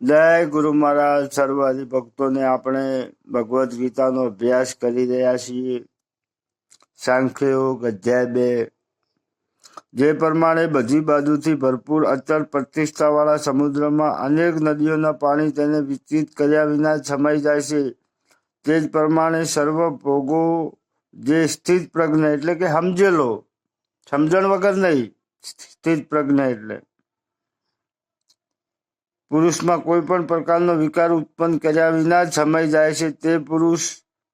જય ગુરુ મહારાજ. સર્વ ભક્તોને આપણે ભગવદ્ ગીતાનો અભ્યાસ કરી રહ્યા છીએ. સાંખ્ય યોગ અધ્યાય બે. જે પ્રમાણે બધી બાજુથી ભરપૂર અચળ પ્રતિષ્ઠાવાળા સમુદ્રમાં અનેક નદીઓના પાણી તેને વિચિત કર્યા વિના સમાઈ જાય છે. તે જ પ્રમાણે સર્વ ભોગો જે સ્થિત પ્રજ્ઞ એટલે કે સમજેલો, સમજણ વગર નહીં, સ્થિત પ્રજ્ઞ એટલે પુરુષમાં કોઈ પણ પ્રકારનો વિકાર ઉત્પન્ન કર્યા વિના સમય જાય છે. તે પુરુષ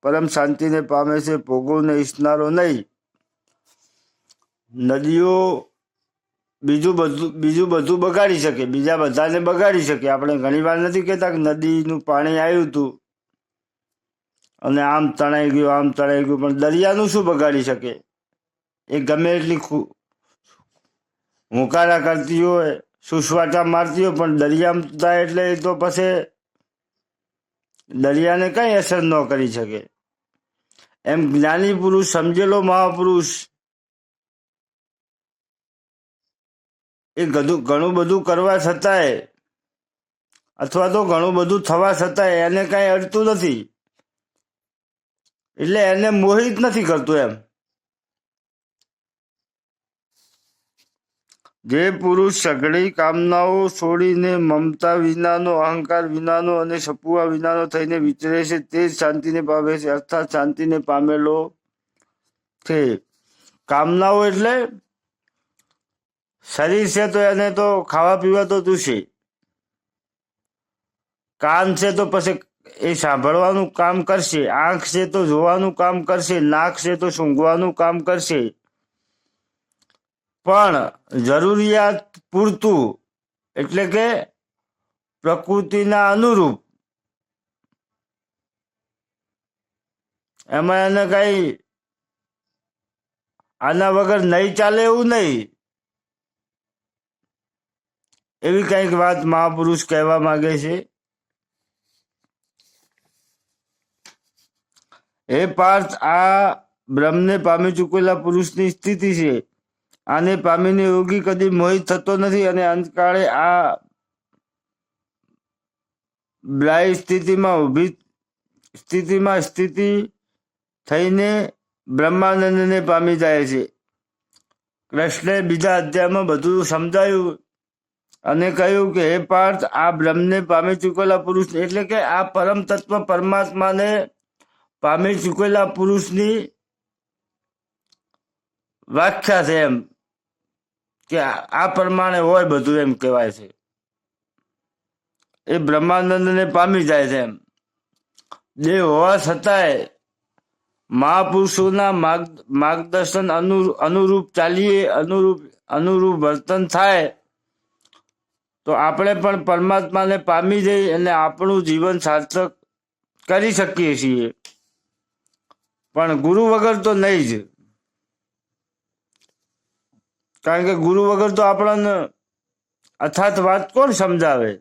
પરમ શાંતિને પામે છે ભોગોને ઈચ્છનારો નહીં. નદીઓ બીજું બધું બીજું બધું બગાડી શકે, બીજા બધાને બગાડી શકે. આપણે ઘણી વાર નથી કહેતા કે નદીનું પાણી આવ્યું હતું અને આમ તણાઈ ગયું, આમ તણાઈ ગયું, પણ દરિયાનું શું બગાડી શકે? એ ગમે એટલી હુંકારા કરતી હોય સુસવાટા મારતી હોય પણ દરિયામાં જાય એટલે એ તો પછી દરિયાને કંઈ અસર ન કરી શકે. એમ જ્ઞાની પુરુષ, સમજેલો મહાપુરુષ, એ ઘણું બધું કરવા છતાંય, અથવા તો ઘણું બધું થવા છતાંય એને કાંઈ અડતું નથી. એટલે એને મોહિત નથી કરતું એમ. જે પુરુષ સઘળી કામનાઓ છોડીને મમતા વિનાનો, અહંકાર વિનાનો અને સપુઆ વિનાનો થઈને વિચરે છે, તે જ શાંતિને પામે છે, અર્થાત શાંતિને પામેલો છે. કામનાઓ એટલે શરીર છે તો એને તો ખાવા પીવા તો જોશે કાન છે તો પછી એ સાંભળવાનું કામ કરશે, આંખ છે તો જોવાનું કામ કરશે, નાક છે તો સૂંઘવાનું કામ કરશે. પણ જરૂરિયાત પૂરતું એટલે કે પ્રકૃતિના અનુરૂપ. એમાં એને કઈ આના વગર નહીં ચાલે એવું નહીં. એવી કંઈક વાત મહાપુરુષ કહેવા માંગે છે. હે પાર્થ, આ બ્રહ્મને પામી ચૂકેલા પુરુષની સ્થિતિ છે. આને પામીને યોગી કદી મોહિત થતો નથી અને અંતકાળે આ બ્લાય સ્થિતિમાં ઊભી સ્થિતિમાં સ્થિતિ થઈને બ્રહ્માનંદને પામી જાય છે. કૃષ્ણે બીજા અધ્યાયમાં બધું સમજાયું અને કહ્યું કે, હે પાર્થ, આ બ્રહ્મને પામી ચૂકેલા પુરુષ એટલે કે આ પરમ તત્વ પરમાત્માને પામી ચૂકેલા પુરુષની વ્યાખ્યા છે એમ. કે આ પ્રમાણે હોય બધું એમ કહેવાય છે. એ બ્રહ્માનંદને પામી જાય છે એમ. જે હોવા છતાંય મહાપુરુષોના માર્ગ, માર્ગદર્શન અનુરૂપ ચાલીએ, અનુરૂપ અનુરૂપ વર્તન થાય, તો આપણે પણ પરમાત્માને પામી જઈ અને આપણું જીવન સાર્થક કરી શકીએ છીએ. પણ ગુરુ વગર તો નહીં જ. કારણ કે ગુરુ વગર તો આપણને અથાત વાત કોણ સમજાવે?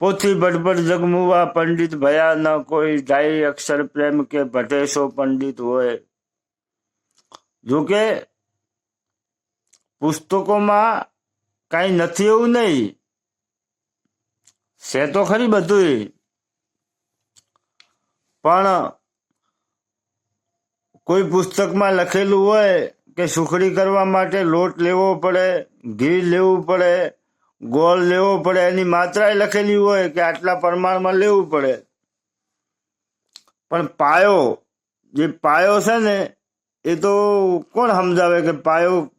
પોથી બડબડ જગમુવા પંડિત ભયા ન કોઈ જાય અક્ષર પ્રેમ કે ભટેશો પંડિત હોય. જોકે પુસ્તકોમાં કઈ નથી એવું નહીં. છે તો ખરી બધું પણ કોઈ પુસ્તકમાં લખેલું હોય કે સુખડી કરવા માટે લોટ લેવો પડે, ઘી લેવું પડે, ગોળ લેવો પડે, એની માત્રા લખેલી હોય કે આટલા પ્રમાણમાં લેવું પડે. પણ પાયો, જે પાયો છે ને, એ તો કોણ સમજાવે કે પાયો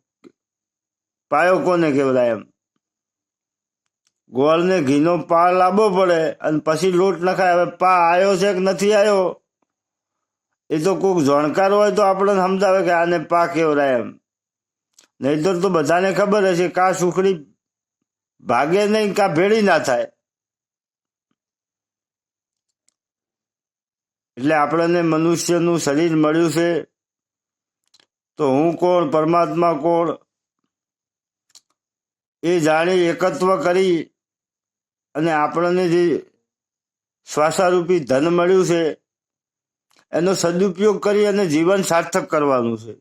પાયો કોને કહેવાય એમ? ગોળ ને ઘીનો પા લાવવો પડે અને પછી લોટ નખાય. હવે પા આવ્યો છે કે નથી આવ્યો એ તો કોઈક જાણકાર હોય તો આપણને સમજાવે કે આને પાક કેવરાય એમ. નહીતર તો બધાને ખબર હશે કા સુખડી ભાગે નહીં કા ભેળી ના થાય. એટલે આપણને મનુષ્યનું શરીર મળ્યું છે. તો હું કોણ, પરમાત્મા કોણ? એ જાણી, એકત્વ કરી અને આપણને જે શ્વાસારૂપી ધન મળ્યું છે એનો સદુપયોગ કરી અને જીવન સાર્થક કરવાનું છે.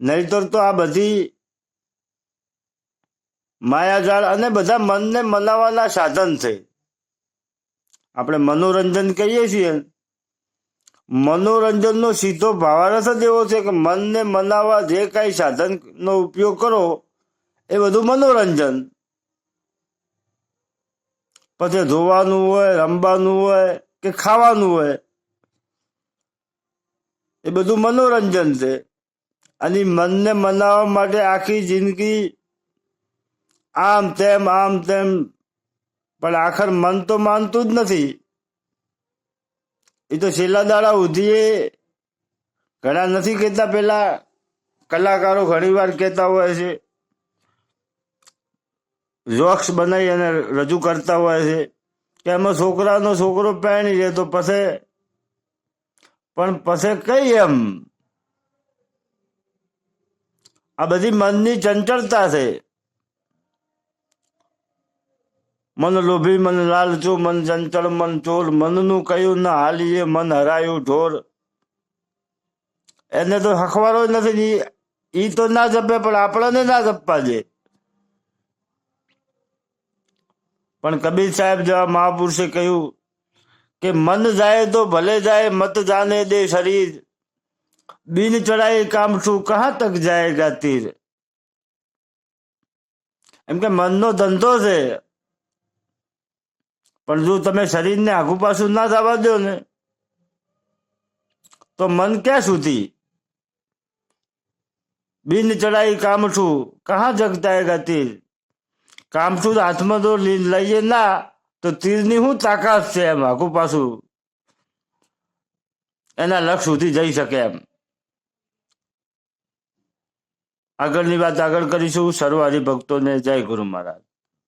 નહીતર તો આ બધી માયાજાળ અને બધા મનને મનાવવાના સાધન છે. આપણે મનોરંજન કહીએ છીએ. મનોરંજનનો સીધો ભાવાર્થ જ એવો છે કે મનને મનાવવા જે કાંઈ સાધનનો ઉપયોગ કરો, એ બધું મનોરંજન. પછી ધોવાનું હોય, રમવાનું હોય કે ખાવાનું હોય એ બધું મનોરંજન છે. અને મનને મનાવવા માટે આખી જિંદગી આમ તેમ આમ તેમ. પણ આખર મન તો માનતું જ નથી. એ તો છેલ્લા દાડા ઉધીએ ઘણા નથી કહેતા પેલા કલાકારો ઘણી વાર કહેતા હોય છે. જોક્સ બનાવી અને રજૂ કરતા હોય છે. કે એમાં છોકરાનો છોકરો પહેણી જાય તો પછી પણ પછી કઈ એમ? આ બધી મનની ચંચળતા છે. મન લોભી, મન લાલચુ મન ચંચળ, મન ચોર, મનનું કયું ના હાલીએ, મન હરાયું ઢોર. એને તો હખવારો નથી ઈ તો ના જપે, પણ આપણને ના જપવા દે. પણ કબીર સાહેબ જેવા મહાપુરુષે કહ્યું કે મન જાય તો ભલે જાય, મત જાને દે શરીર. બિન ચડાય કામ છું, કહા તક જાયગા તીર? એમ કે મનનો ધંધો છે. પણ જો તમે શરીરને આગુ પાછું ના થવા દો ને, તો મન ક્યાં સુધી? બિન ચડાઈ કામ છું, કહા જગતા તીર? કામ છું હાથમાં તો લઈએ ના. તો તીરની શું તાકાત છે એમ? આખું પાછું. એના લક્ષ સુધી જઈ શકે એમ. આગળની વાત આગળ કરીશું. સર્વ હરિભક્તોને જય ગુરુ મહારાજ.